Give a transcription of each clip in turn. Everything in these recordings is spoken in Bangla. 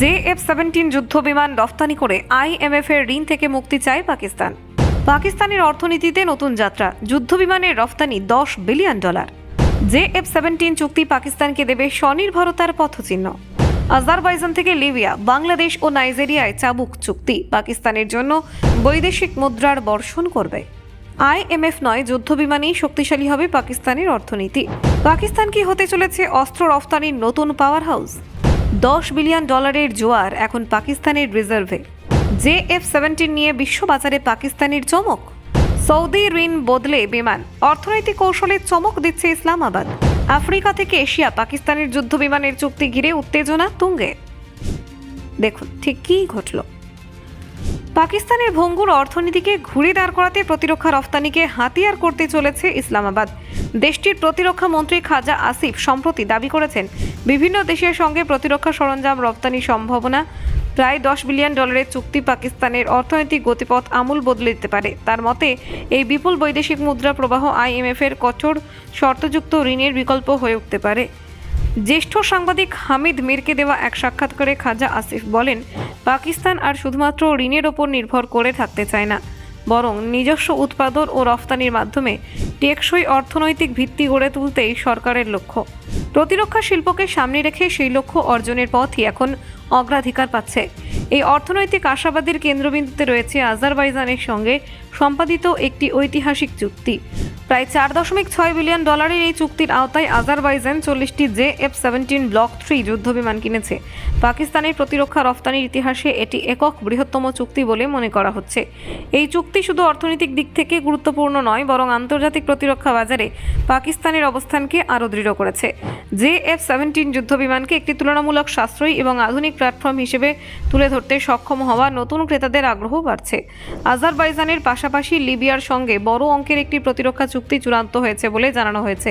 জে এফ সেভেন্টিন যুদ্ধ বিমান রফতানি করে আইএমএফ এর ঋণ থেকে মুক্তি চায় পাকিস্তান। পাকিস্তানের অর্থনীতিতে নতুন যাত্রা। যুদ্ধ বিমানের রফতানি দশ billion dollar. J F seventeen চুক্তি পাকিস্তানকে দেবে স্বনির্ভরতার পথচিহ্ন। আজারবাইজান থেকে লিবিয়া, বাংলাদেশ ও নাইজেরিয়ায় চাবুক চুক্তি। পাকিস্তানের জন্য বৈদেশিক মুদ্রার বর্ষণ করবে। আইএমএফ নয় যুদ্ধ বিমানেই শক্তিশালী হবে পাকিস্তানের অর্থনীতি। পাকিস্তান কি হতে চলেছে অস্ত্র রফতানির নতুন পাওয়ার হাউস দশ বিলিয়ন ডলারের জোয়ার এখন পাকিস্তানের রিজার্ভে। জে এফ সেভেন্টিন নিয়ে বিশ্ববাজারে পাকিস্তানের চমক। সৌদি ঋণ বদলে বিমান। অর্থনৈতিক কৌশলে চমক দিচ্ছে ইসলামাবাদ। আফ্রিকা থেকে এশিয়া পাকিস্তানের যুদ্ধ বিমানের চুক্তি ঘিরে উত্তেজনা তুঙ্গে। দেখুন, ঠিক কী ঘটল? পাকিস্তানের ভঙ্গুর অর্থনীতিকে ঘুরে দাঁড় করাতে প্রতিরক্ষা রফতানিকে হাতিয়ার করতে চলেছে ইসলামাবাদ। দেশটির প্রতিরক্ষা মন্ত্রী খাজা আসিফ সম্প্রতি দাবি করেছেন, বিভিন্ন দেশের সঙ্গে প্রতিরক্ষা সরঞ্জাম রপ্তানি সম্ভাবনা, প্রায় দশ বিলিয়ন ডলারের চুক্তি পাকিস্তানের অর্থনৈতিক গতিপথ আমূল বদলে দিতে পারে। তার মতে, এই বিপুল বৈদেশিক মুদ্রা প্রবাহ আইএমএফের কঠোর শর্তযুক্ত ঋণের বিকল্প হয়ে উঠতে পারে। জ্যেষ্ঠ সাংবাদিক হামিদ মিরকে দেওয়া এক সাক্ষাৎকারে খাজা আসিফ বলেন, পাকিস্তান আর শুধুমাত্র ঋণের ওপর নির্ভর করে থাকতে চায় না। বরং নিজস্ব উৎপাদন ও রফতানির মাধ্যমে টেকসই অর্থনৈতিক ভিত্তি গড়ে তুলতেই সরকারের লক্ষ্য। প্রতিরক্ষা শিল্পকে সামনে রেখে সেই লক্ষ্য অর্জনের পথই এখন অগ্রাধিকার পাচ্ছে। এই অর্থনৈতিক আশাবাদের কেন্দ্রবিন্দুতে রয়েছে আজারবাইজানের সঙ্গে সম্পাদিত একটি ঐতিহাসিক চুক্তি। প্রায় চার দশমিক ছয় বিলিয়ন ডলারের এই চুক্তির আওতায় আজারবাইজান চল্লিশটি J F seventeen block three যুদ্ধবিমান কিনেছে। পাকিস্তানের প্রতিরক্ষা রফতানির ইতিহাসে এটি একক বৃহত্তম চুক্তি বলে মনে করা হচ্ছে। এই চুক্তি শুধু অর্থনৈতিক দিক থেকে গুরুত্বপূর্ণ নয়, বরং আন্তর্জাতিক প্রতিরক্ষা বাজারে পাকিস্তানের অবস্থানকে আরও দৃঢ় করেছে। জে এফ সেভেন্টিন যুদ্ধবিমানকে একটি তুলনামূলক সাশ্রয়ী এবং আধুনিক প্ল্যাটফর্ম হিসেবে তুলে ধরতে সক্ষম হওয়া নতুন ক্রেতাদের আগ্রহ বাড়ছে। আজারবাইজানের পাশাপাশি লিবিয়ার সঙ্গে বড় অঙ্কের একটি প্রতিরক্ষা চুক্তি চূড়ান্ত হয়েছে বলে জানানো হয়েছে।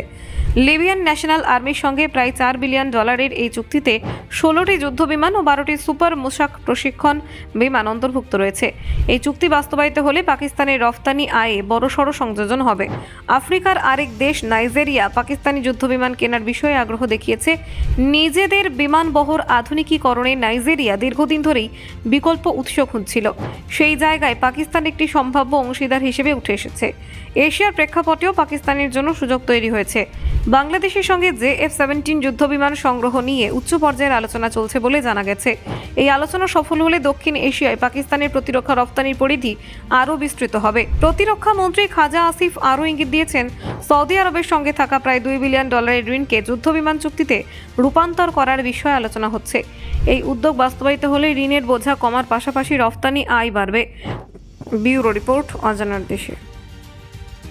লিবিয়ান ন্যাশনাল আর্মির সঙ্গে প্রায় চার বিলিয়ন ডলারের এই চুক্তিতে ষোলোটি যুদ্ধবিমান ও বারোটি সুপার মোশাক প্রশিক্ষণ বিমান অন্তর্ভুক্ত রয়েছে। এই চুক্তি বাস্তবায়িত হলে পাকিস্তানের রফতানি আয়ে বড়সড় সংযোজন হবে। আফ্রিকার আরেক দেশ নাইজেরিয়া পাকিস্তানি যুদ্ধবিমান কেনার বিষয়ে আগ্রহ দেখিয়েছে। নিজেদের বিমানবহর আধুনিকীকরণে নাইজেরিয়া দীর্ঘদিন ধরেই বিকল্প উৎস খুঁজছিল। সেই জায়গায় পাকিস্তান একটি সম্ভাব্য অংশীদার হিসেবে উঠে এসেছে। এশিয়ার প্রেক্ষাপটেও পাকিস্তানের জন্য সুযোগ তৈরি হয়েছে। বাংলাদেশের সঙ্গে জে এফ সেভেন্টিন যুদ্ধবিমান সংগ্রহ নিয়ে উচ্চ পর্যায়ের আলোচনা চলছে বলে জানা গেছে। এই আলোচনা সফল হলে দক্ষিণ এশিয়ায় পাকিস্তানের প্রতিরক্ষা রপ্তানির পরিধি আরও বিস্তৃত হবে। প্রতিরক্ষা মন্ত্রী খাজা আসিফ আরও ইঙ্গিত দিয়েছেন, সৌদি আরবের সঙ্গে থাকা প্রায় দুই বিলিয়ন ডলারের ঋণকে যুদ্ধবিমান চুক্তিতে রূপান্তর করার বিষয়ে আলোচনা হচ্ছে। এই উদ্যোগ বাস্তবায়িত হলে ঋণের বোঝা কমার পাশাপাশি রফতানি আয় বাড়বে। ব্যুরো রিপোর্ট অজানার দেশে।